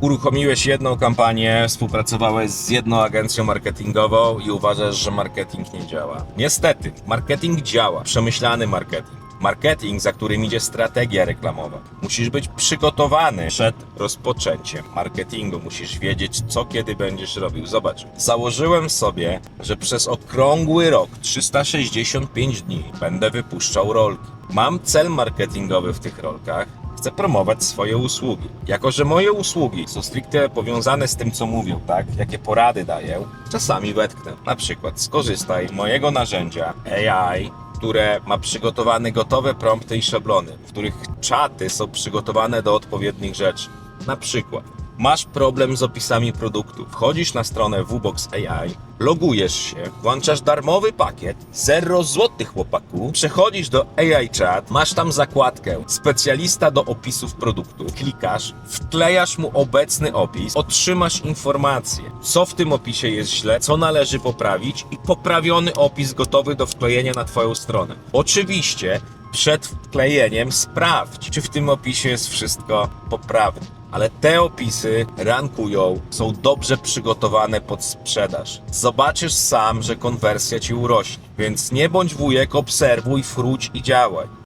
uruchomiłeś jedną kampanię, współpracowałeś z jedną agencją marketingową i uważasz, że marketing nie działa. Niestety, marketing działa, przemyślany marketing. Marketing, za którym idzie strategia reklamowa. Musisz być przygotowany przed rozpoczęciem marketingu. Musisz wiedzieć, co kiedy będziesz robił. Zobacz, założyłem sobie, że przez okrągły rok, 365 dni, będę wypuszczał rolki. Mam cel marketingowy w tych rolkach. Chcę promować swoje usługi. Jako, że moje usługi są stricte powiązane z tym, co mówią, tak? Jakie porady daję, czasami wetknę. Na przykład skorzystaj z mojego narzędzia AI, które ma przygotowane gotowe prompty i szablony, w których czaty są przygotowane do odpowiednich rzeczy. Na przykład masz problem z opisami produktów. Wchodzisz na stronę Wbox AI, logujesz się, włączasz darmowy pakiet, 0 złotych chłopaku, przechodzisz do AI Chat, masz tam zakładkę specjalista do opisów produktów, klikasz, wklejasz mu obecny opis, otrzymasz informację, co w tym opisie jest źle, co należy poprawić i poprawiony opis gotowy do wklejenia na Twoją stronę. Oczywiście przed wklejeniem sprawdź, czy w tym opisie jest wszystko poprawne. Ale te opisy rankują, są dobrze przygotowane pod sprzedaż. Zobaczysz sam, że konwersja ci urośnie. Więc nie bądź wujek, obserwuj, wróć i działaj.